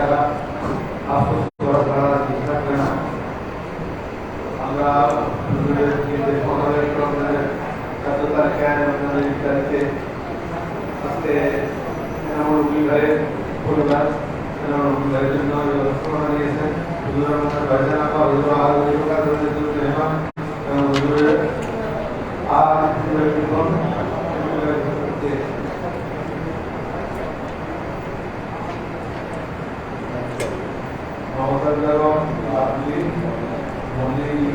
তারা আফসোস করা তারা ঠিক থাকবে না আমরা হুজুরের যে সকালের প্রবলেমের সততার জ্ঞান আপনাদের ইত্যাদিতে আজকে এনামুল উকিল ভাইয়ের পরিবার এনামুল উকিল ভাইয়ের জন্য ব্যবস্থা নিয়েছেন হুজুর আমাদের ভাইজান আপা হুজুর আর হুজুর কাদের হুজুর মেহমান এবং হুজুরের আর হুজুরের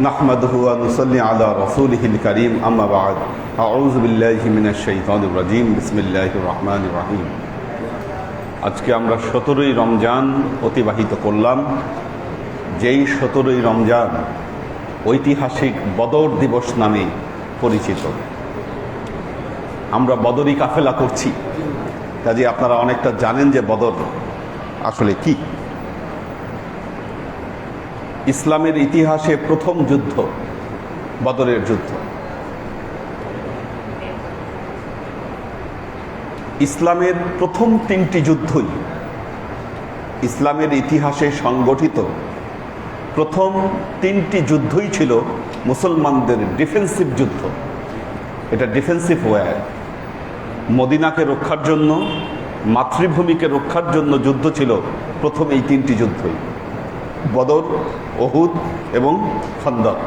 نحمده ونصلي على رسوله الكريم أما بعد أعوذ بالله من الشيطان الرجيم بسم الله الرحمن الرحيم আজকে আমরা সতেরোই রমজান অতিবাহিত করলাম যেই সতেরোই রমজান ঐতিহাসিক বদর দিবস নামে পরিচিত আমরা বদরি কাফেলা করছি কাজে আপনারা অনেকটা জানেন যে বদর আসলে কি ইসলামের ইতিহাসে প্রথম যুদ্ধ, বদরের যুদ্ধ। ইসলামের প্রথম তিনটি যুদ্ধই ইসলামের ইতিহাসে সংগঠিত। প্রথম তিনটি যুদ্ধই ছিল মুসলমানদের ডিফেন্সিভ যুদ্ধ। এটা ডিফেন্সিভ ওয়ার। মদিনাকে রক্ষার জন্য, মাতৃভূমিকে রক্ষার জন্য যুদ্ধ ছিল প্রথম এই তিনটি যুদ্ধই। বদর অহুদ এবং খন্দক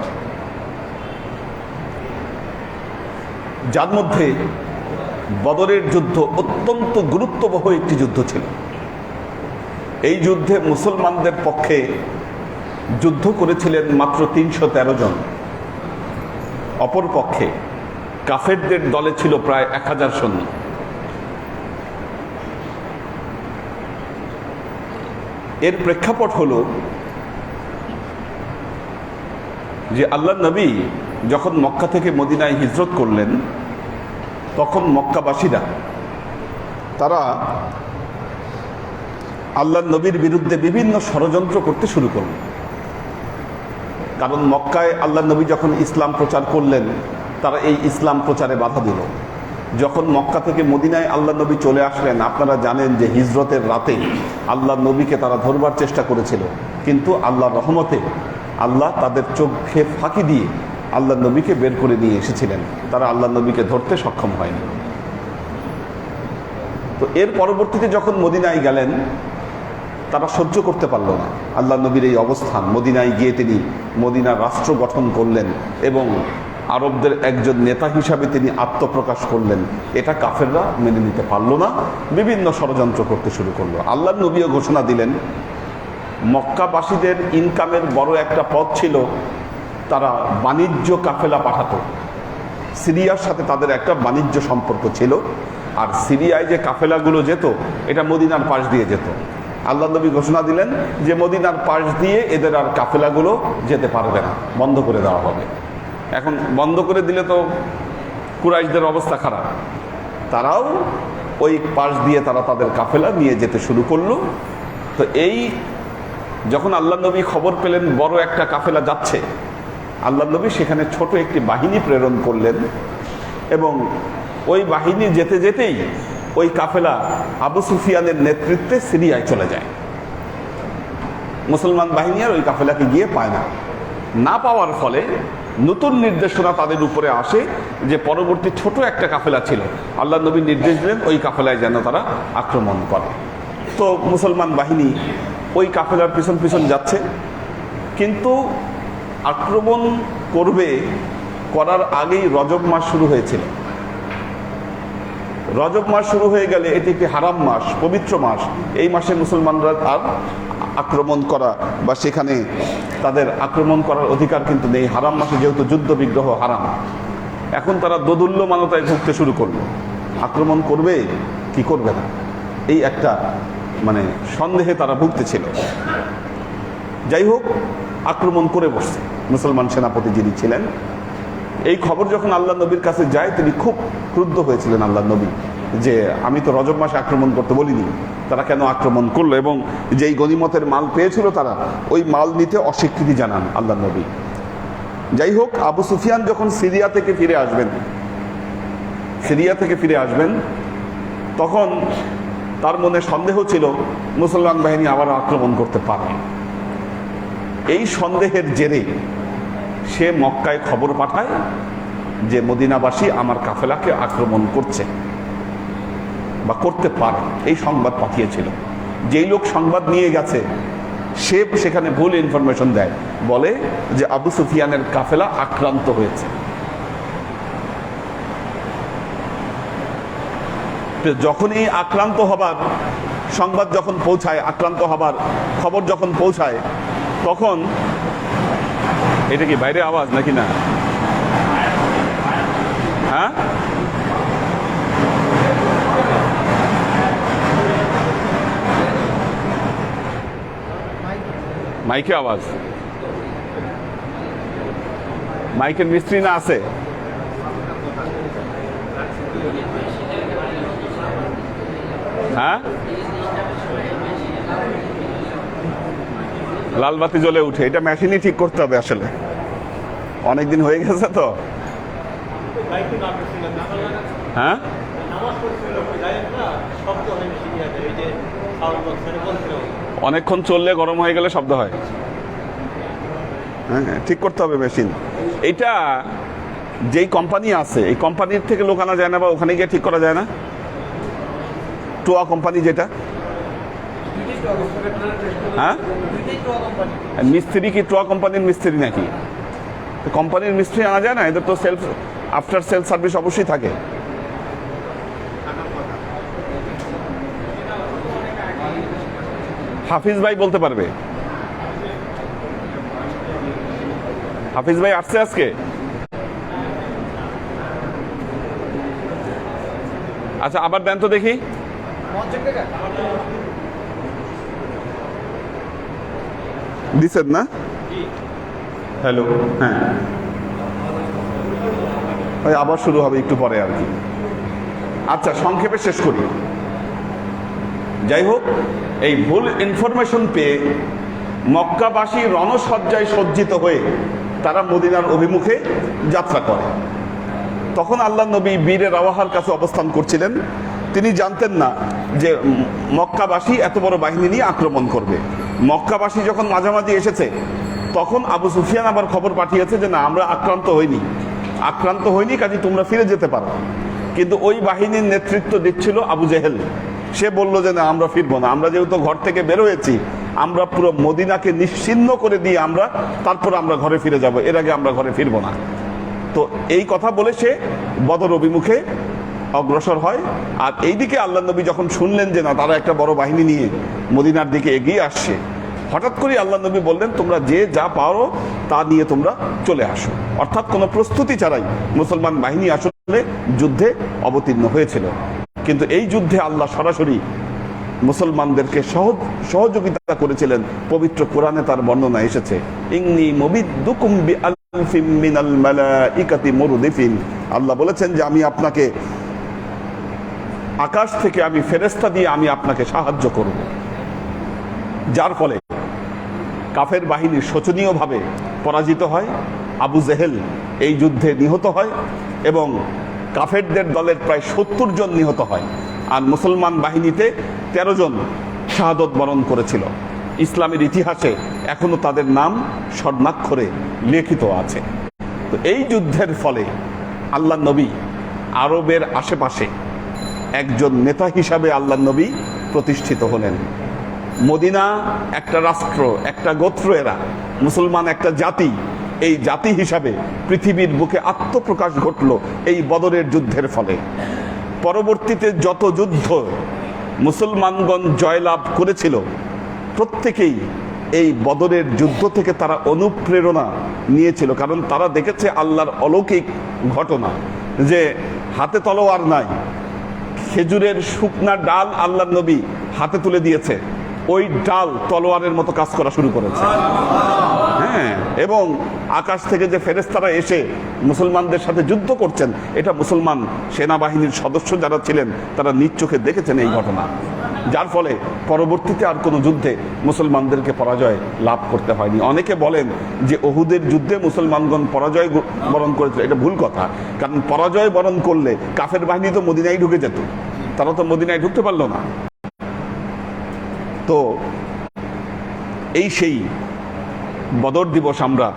যার মধ্যে বদরের যুদ্ধ অত্যন্ত গুরুত্ববহ একটি যুদ্ধ ছিল। এই যুদ্ধে মুসলমানদের পক্ষে যুদ্ধ করেছিলেন মাত্র তিনশো তেরো জন। অপর পক্ষে কাফেরদের দলে ছিল প্রায় এক হাজার সৈন্য। এর প্রেক্ষাপট হলো যে আল্লাহ নবী যখন মক্কা থেকে মদিনায় হিজরত করলেন, তখন মক্কাবাসীরা, তারা আল্লাহ নবীর বিরুদ্ধে বিভিন্ন ষড়যন্ত্র করতে শুরু করল কারণ মক্কায় আল্লাহ নবী যখন ইসলাম প্রচার করলেন, তারা এই ইসলাম প্রচারে বাধা দিল। যখন মক্কা থেকে মদিনায় আল্লাহ নবী চলে আসলেন, আপনারা জানেন যে হিজরতের রাতে আল্লাহ নবীকে তারা ধরবার চেষ্টা করেছিল, কিন্তু আল্লাহ রহমতে আল্লাহ তাদের চোখে ফাঁকি দিয়ে আল্লাহ নবীকে বের করে নিয়ে এসেছিলেন। তারা আল্লাহ নবীকে ধরতে সক্ষম হয়নি। তো এর পরবর্তীতে যখন মদিনায় গেলেন, তারা সহ্য করতে পারল না। আল্লাহ নবীর এই অবস্থান, মদিনায় গিয়ে তিনি মদিনার রাষ্ট্র গঠন করলেন এবং আরবদের একজন নেতা হিসাবে তিনি আত্মপ্রকাশ করলেন। এটা কাফেররা মেনে নিতে পারল না, বিভিন্ন ষড়যন্ত্র করতে শুরু করল। আল্লাহ নবীও ঘোষণা দিলেন মক্কাবাসীদের ইনকামের বড় একটা পথ ছিল, তারা বাণিজ্য কাফেলা পাঠাতো। সিরিয়ার সাথে তাদের একটা বাণিজ্য সম্পর্ক ছিল, আর সিরিয়ায় যে কাফেলাগুলো যেত, এটা মদিনার পাশ দিয়ে যেত। আল্লাহ নবী ঘোষণা দিলেন যে মদিনার পাশ দিয়ে এদের আর কাফেলাগুলো যেতে পারবে না, বন্ধ করে দেওয়া হবে। এখন বন্ধ করে দিলে তো কুরাইশদের অবস্থা খারাপ। তারাও ওই পাশ দিয়ে তারা তাদের কাফেলা নিয়ে যেতে শুরু করল। তো এই যখন আল্লাহ নবী খবর পেলেন, বড় একটা কাফেলা যাচ্ছে, আল্লাহ নবী সেখানে ছোট একটি বাহিনী প্রেরণ করলেন এবং ওই বাহিনী যেতে যেতেই ওই কাফেলা আবু সুফিয়ানের নেতৃত্বে সিরিয়ায় চলে যায়। মুসলমান বাহিনী আর ওই কাফেলাকে গিয়ে পায় না। না পাওয়ার ফলে নতুন নির্দেশনা তাদের উপরে আসে যে পরবর্তী ছোট একটা কাফেলা ছিল। আল্লাহ নবী নির্দেশ দিলেন, ওই কাফেলায় যেন তারা আক্রমণ করে। তো মুসলমান বাহিনী ওই কাফেলার পিছন পিছন যাচ্ছে। কিন্তু আক্রমণ করবে করার আগেই রজব মাস শুরু হয়েছিল। রজব মাস শুরু হয়ে গেলে এটি একটি হারাম মাস, পবিত্র মাস। এই মাসে মুসলমানরা আর আক্রমণ করা বা সেখানে তাদের আক্রমণ করার অধিকার কিন্তু নেই। হারাম মাসে যেহেতু যুদ্ধ বিগ্রহ হারাম। এখন তারা দোদুল্য মানতায় ভুগতে শুরু করল। আক্রমণ করবে, কি করবে না? এই একটা মানে সন্দেহে তারা ভুগতেছিল। যাই হোক, আক্রমণ করে বসছে। মুসলমান সেনাপতি যিনি ছিলেন, এই খবর যখন আল্লাহ নবীর কাছে যায়, তিনি খুব ক্রুদ্ধ হয়েছিলেন আল্লাহ নবী, যে আমি তো রজব মাসে আক্রমণ করতে বলিনি। তারা কেন আক্রমণ করল এবং যেই গনিমতের মাল পেয়েছিল তারা, ওই মাল নিতে অস্বীকৃতি জানান আল্লাহ নবী। যাই হোক, আবু সুফিয়ান যখন সিরিয়া থেকে ফিরে আসবেন, সিরিয়া থেকে ফিরে আসবেন, তখন তার মনে সন্দেহ ছিল মুসলমান বাহিনী আবার আক্রমণ করতে পারে এই সন্দেহের জেরে সে মক্কায় খবর পাঠায় যে মদিনাবাসী আমার কাফেলাকে আক্রমণ করছে বা করতে পারে, এই সংবাদ পাঠিয়েছিল। যেই লোক সংবাদ নিয়ে গেছে, সে সেখানে ভুল ইনফরমেশন দেয়। বলে যে আবু সুফিয়ানের কাফেলা আক্রান্ত হয়েছে। যখনই আক্রান্ত হবার সংবাদ যখন পৌঁছায়, আক্রান্ত হবার খবর যখন পৌঁছায়, তখন এটা কি বাইরে আওয়াজ নাকি না? হ্যাঁ? মাইকে আওয়াজ। মাইকের মিস্ত্রি না আছে? হ্যাঁ? লাল বাতি জ্বলে উঠে এটা মেশিনই ঠিক করতে হবে আসলে। অনেকদিন হয়ে গেছে তো। হ্যাঁ? অনেকক্ষণ চললে গরম হয়ে গেলে শব্দ হ্যাঁ। হ্যাঁ, ঠিক করতে হবে মেশিন এটা যেই কোম্পানি আছে এই কোম্পানির থেকে লোক আনা যায় না বা ওখানে গিয়ে ঠিক করা যায় না? টোয়া কোম্পানি যেটা? হ্যাঁ? মিস্ত্রি কি টোয়া কোম্পানির মিস্ত্রি নাকি? কোম্পানির মিস্ত্রি আনা যায় না, এদের তো সেলফ আফটার সেল সার্ভিস অবশ্যই থাকে। হাফিজ ভাই বলতে পারবে। হাফিজ ভাই আসছে আজকে? আচ্ছা আবার দেন তো দেখি। দিছেন না? হ্যালো। হ্যাঁ। ওই আবার শুরু হবে একটু পরে আর কি। আচ্ছা সংক্ষেপে শেষ করি। যাই হোক এই ভুল ইনফরমেশন পেয়ে মক্কাবাসী রণসজ্জায় সজ্জিত হয়ে তারা মদিনার অভিমুখে যাত্রা করে। তখন আল্লাহ নবী বীরের আওয়াহার কাছে অবস্থান করছিলেন। তিনি জানতেন না যে মক্কাবাসী এত বড় বাহিনী নিয়ে আক্রমণ করবে। মক্কাবাসী যখন মাঝামাঝি এসেছে, তখন আবু সুফিয়ান আবার খবর পাঠিয়েছে যে, না, আমরা আক্রান্ত হইনি। আক্রান্ত হইনি, কাজে তোমরা ফিরে যেতে পারো। কিন্তু ওই বাহিনীর নেতৃত্ব দিচ্ছিল আবু জেহেল। সে বলল যে, না, আমরা ফিরবো না। আমরা যেহেতু ঘর থেকে বের হয়েছি, আমরা পুরো মদিনাকে নিশ্চিন্ন করে দিয়ে আমরা তারপর আমরা ঘরে ফিরে যাব। এর আগে আমরা ঘরে ফিরবো না। তো এই কথা বলে সে বদর অভিমুখে অগ্রসর হয়। আর এইদিকে আল্লাহ নবী যখন শুনলেন যে না, তারা একটা বড় বাহিনী নিয়ে মদিনার দিকে এগিয়ে আসছে, হঠাৎ করে আল্লাহ নবী বললেন, তোমরা যে যা পারো, তা নিয়ে তোমরা চলে আসো। অর্থাৎ কোনো প্রস্তুতি ছাড়াই মুসলমান বাহিনী আসলে যুদ্ধে অবতীর্ণ হয়েছিল। কিন্তু এই যুদ্ধে আল্লাহ সরাসরি মুসলমানদেরকে সহজ, সহযোগিতা করেছিলেন। পবিত্র কোরআনে তার বর্ণনা এসেছে ইংনি মুরদিফিন। আল্লাহ বলেছেন যে, আমি আপনাকে আকাশ থেকে আমি ফেরেস্তা দিয়ে আমি আপনাকে সাহায্য করব। যার ফলে কাফের বাহিনী শোচনীয়ভাবে পরাজিত হয়, আবু জেহেল এই যুদ্ধে নিহত হয় এবং কাফেরদের দলের প্রায় সত্তর জন নিহত হয়। আর মুসলমান বাহিনীতে ১৩ জন শাহাদত বরণ করেছিল। ইসলামের ইতিহাসে এখনও তাদের নাম স্বর্ণাক্ষরে লিখিত আছে। তো এই যুদ্ধের ফলে আল্লাহ নবী আরবের আশেপাশে একজন নেতা হিসাবে আল্লাহ নবী প্রতিষ্ঠিত হলেন। মদিনা একটা রাষ্ট্র, একটা গোত্র এরা। মুসলমান একটা জাতি। এই জাতি হিসাবে পৃথিবীর বুকে আত্মপ্রকাশ ঘটল এই বদরের যুদ্ধের ফলে। পরবর্তীতে যত যুদ্ধ মুসলমানগণ জয়লাভ করেছিল, প্রত্যেকেই এই বদরের যুদ্ধ থেকে তারা অনুপ্রেরণা নিয়েছিল। কারণ তারা দেখেছে আল্লাহর অলৌকিক ঘটনা যে হাতে তলোয়ার নাই খেজুরের শুকনা ডাল আল্লাহ নবী হাতে তুলে দিয়েছে। ওই ডাল তলোয়ারের মতো কাজ করা শুরু করেছে। হ্যাঁ এবং আকাশ থেকে যে ফেরেস্তারা এসে মুসলমানদের সাথে যুদ্ধ করছেন, এটা মুসলমান সেনাবাহিনীর সদস্য যারা ছিলেন, তারা নিজ চোখে দেখেছেন এই ঘটনা। যার ফলে পরবর্তীতে আর কোনো যুদ্ধে মুসলমানদেরকে পরাজয় লাভ করতে হয়নি। অনেকে বলেন যে ওহুদের যুদ্ধে মুসলমানগণ পরাজয় বরণ করেছিল। এটা ভুল কথা। কারণ পরাজয় বরণ করলে কাফের বাহিনী তো মদিনায় ঢুকে যেত। তারা তো মদিনায় ঢুকতে পারল না। তো এই সেই বদর দিবস আমরা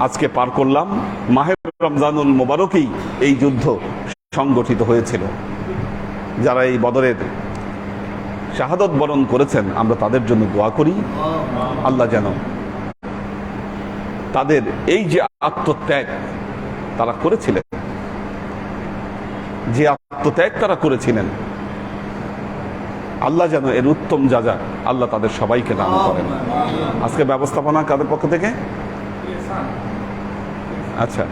আজকে পার করলাম। মাহের রমজানুল মোবারকেই এই যুদ্ধ সংগঠিত হয়েছিল। যারা এই বদরের শাহাদত বরণ করেছেন আমরা তাদের জন্য দোয়া করি। আল্লাহ যেন তাদের এই যে আত্মত্যাগ তারা করেছিলেন যে আত্মত্যাগ তারা করেছিলেন আল্লাহ যেন এর উত্তম যা যা আল্লাহ তাদের সবাইকে দান করেন। আজকে ব্যবস্থাপনা কাদের পক্ষ থেকে? আচ্ছা।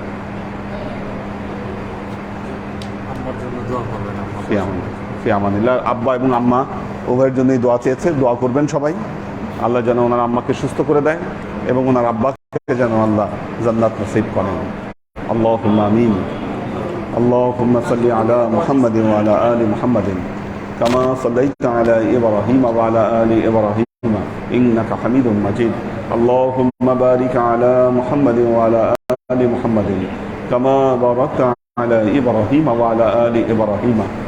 আমার জন্য দোয়া করবেন আম্মা। ফিয়ামান ফিয়ামানিল্লাহ আব্বা এবং আম্মা উভয়ের জন্যই দোয়া চেয়েছে দোয়া করবেন সবাই আল্লাহ যেন ওনার আম্মাকে সুস্থ করে দেয় এবং ওনার আব্বাকে যেন আল্লাহ জান্নাত নসিব করেন আল্লাহ আমিন اللهم صل على محمد وعلى آل محمد كما صليت على إبراهيم وعلى آل إبراهيم إنك حميد مجيد اللهم بارك على محمد وعلى آل محمد كما باركت على إبراهيم وعلى آل إبراهيم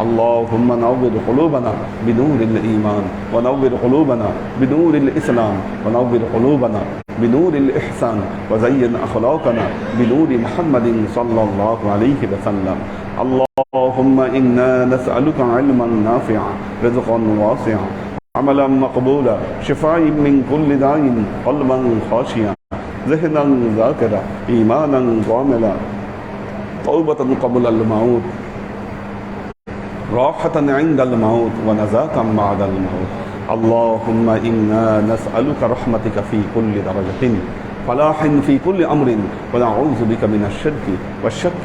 اللهم نور قلوبنا بنور الإيمان ونور قلوبنا بنور الإسلام ونور قلوبنا بنور الإحسان وزين أخلاقنا بنور محمد صلى الله عليه وسلم. اللهم إنا نسألك علما نافعا رزقا واسعا عملا مقبولا شفاء من كل داء قلبا خاشيا ذهنا ذاكرا إيمانا كاملا توبة قبل الموت راحة عند الموت ونزاة بعد الموت. اللهم إنا نسألك رحمتك في كل درجة. فلاح في كل أمر. ونعوذ بك من الشرك والشك